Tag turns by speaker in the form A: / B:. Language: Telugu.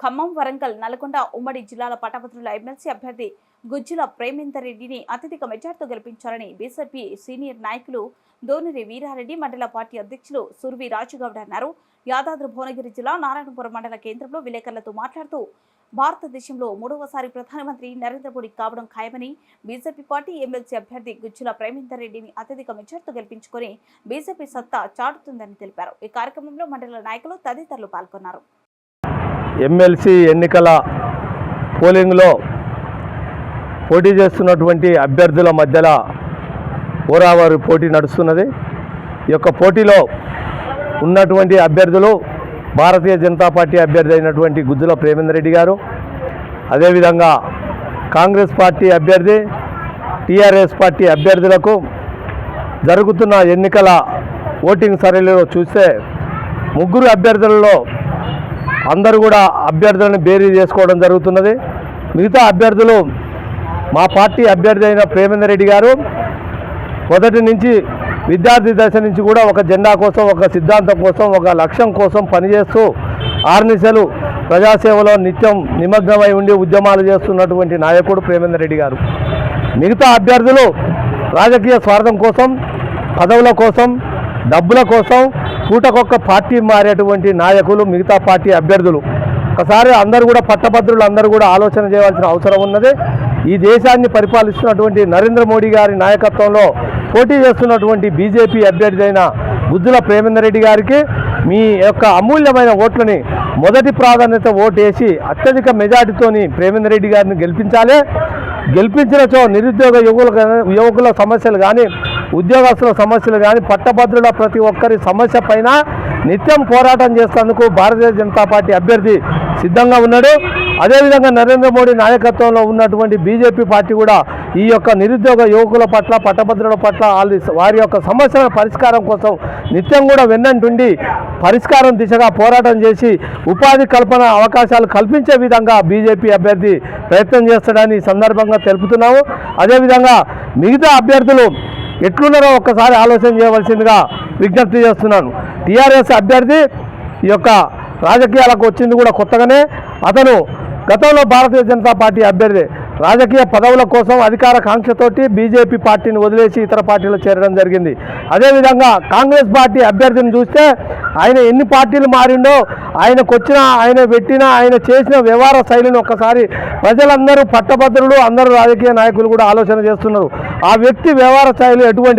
A: ఖమ్మం వరంగల్ నల్గొండ ఉమ్మడి జిల్లాల పట్టభద్రుల ఎమ్మెల్సీ అభ్యర్థి గుజ్జుల ప్రేమేందర్ రెడ్డిని అత్యధిక మెజార్టీతో గెలిపించాలని బీజేపీ సీనియర్ నాయకులు దోనిరి వీరారెడ్డి మండల పార్టీ అధ్యక్షులు సుర్వి రాజుగౌడ్ అన్నారు. యాదాద్రి భువనగిరి జిల్లా నారాయణపురం మండల కేంద్రంలో విలేకరులతో మాట్లాడుతూ భారతదేశంలో మూడవసారి ప్రధానమంత్రి నరేంద్ర మోడీ కావడం ఖాయమని బీజేపీ పార్టీ ఎమ్మెల్సీ అభ్యర్థి గుజ్జుల ప్రేమేందర్ రెడ్డిని అత్యధిక మెజార్టీతో గెలిపించుకొని బీజేపీ సత్తా చాటుతుందని తెలిపారు. ఈ కార్యక్రమంలో మండల నాయకులు తదితరులు పాల్గొన్నారు.
B: ఎమ్మెల్సీ ఎన్నికల పోలింగ్లో పోటీ చేస్తున్నటువంటి అభ్యర్థుల మధ్యలో ఓరావారు పోటీ నడుస్తున్నది. ఈ యొక్క పోటీలో ఉన్నటువంటి అభ్యర్థులు భారతీయ జనతా పార్టీ అభ్యర్థి అయినటువంటి గుజ్జుల ప్రేమేందర్ రెడ్డి గారు అదేవిధంగా కాంగ్రెస్ పార్టీ అభ్యర్థి టీఆర్ఎస్ పార్టీ అభ్యర్థులకు జరుగుతున్న ఎన్నికల ఓటింగ్ సర్వేలో చూస్తే ముగ్గురు అభ్యర్థులలో అందరూ కూడా అభ్యర్థులను బేరీ చేసుకోవడం జరుగుతున్నది. మిగతా అభ్యర్థులు మా పార్టీ అభ్యర్థి అయిన ప్రేమేందర్ రెడ్డి గారు మొదటి నుంచి విద్యార్థి దశ నుంచి కూడా ఒక జెండా కోసం ఒక సిద్ధాంతం కోసం ఒక లక్ష్యం కోసం పనిచేస్తూ ఆర్నిసలు ప్రజాసేవలో నిత్యం నిమగ్నమై ఉండి ఉద్యమాలు చేస్తున్నటువంటి నాయకుడు ప్రేమేందర్ రెడ్డి గారు. మిగతా అభ్యర్థులు రాజకీయ స్వార్థం కోసం పదవుల కోసం డబ్బుల కోసం పూటకొక్క పార్టీ మారేటువంటి నాయకులు మిగతా పార్టీ అభ్యర్థులు. ఒకసారి అందరూ కూడా పట్టభద్రులు అందరూ కూడా ఆలోచన చేయవలసిన అవసరం ఉన్నది. ఈ దేశాన్ని పరిపాలిస్తున్నటువంటి నరేంద్ర మోడీ గారి నాయకత్వంలో పోటీ చేస్తున్నటువంటి బీజేపీ అభ్యర్థి అయిన బుద్ధుల ప్రేమేందర్ రెడ్డి గారికి మీ యొక్క అమూల్యమైన ఓట్లని మొదటి ప్రాధాన్యత ఓటు వేసి అత్యధిక మెజార్టీతోని ప్రేమేందర్ రెడ్డి గారిని గెలిపించాలి. గెలిపించినచో నిరుద్యోగ యువకుల యువకుల సమస్యలు కానీ ఉద్యోగస్తుల సమస్యలు కానీ పట్టభద్రుల ప్రతి ఒక్కరి సమస్య పైన నిత్యం పోరాటం చేసేందుకు భారతీయ జనతా పార్టీ అభ్యర్థి సిద్ధంగా ఉన్నాడు. అదేవిధంగా నరేంద్ర మోడీ నాయకత్వంలో ఉన్నటువంటి బీజేపీ పార్టీ కూడా ఈ యొక్క నిరుద్యోగ యువకుల పట్ల పట్టభద్రుల పట్ల వాళ్ళ వారి యొక్క సమస్యల పరిష్కారం కోసం నిత్యం కూడా వెన్నంటుండి పరిష్కారం దిశగా పోరాటం చేసి ఉపాధి కల్పన అవకాశాలు కల్పించే విధంగా బీజేపీ అభ్యర్థి ప్రయత్నం చేస్తాడని సందర్భంగా తెలుపుతున్నాము. అదేవిధంగా మిగతా అభ్యర్థులు ఎట్లున్నారో ఒక్కసారి ఆలోచన చేయవలసిందిగా విజ్ఞప్తి చేస్తున్నాను. టీఆర్ఎస్ అభ్యర్థి ఈ యొక్క రాజకీయాలకు వచ్చింది కూడా కొత్తగానే. అతను గతంలో భారతీయ జనతా పార్టీ అభ్యర్థి రాజకీయ పదవుల కోసం అధికార కాంక్షతోటి బీజేపీ పార్టీని వదిలేసి ఇతర పార్టీలో చేరడం జరిగింది. అదేవిధంగా కాంగ్రెస్ పార్టీ అభ్యర్థిని చూస్తే ఆయన ఎన్ని పార్టీలు మారిండో ఆయనకు వచ్చిన ఆయన పెట్టిన ఆయన చేసిన వ్యవహార శైలిని ఒక్కసారి ప్రజలందరూ పట్టభద్రులు అందరూ రాజకీయ నాయకులు కూడా ఆలోచన చేస్తున్నారు. ఆ వ్యక్తి వ్యవహార శైలి ఎటువంటి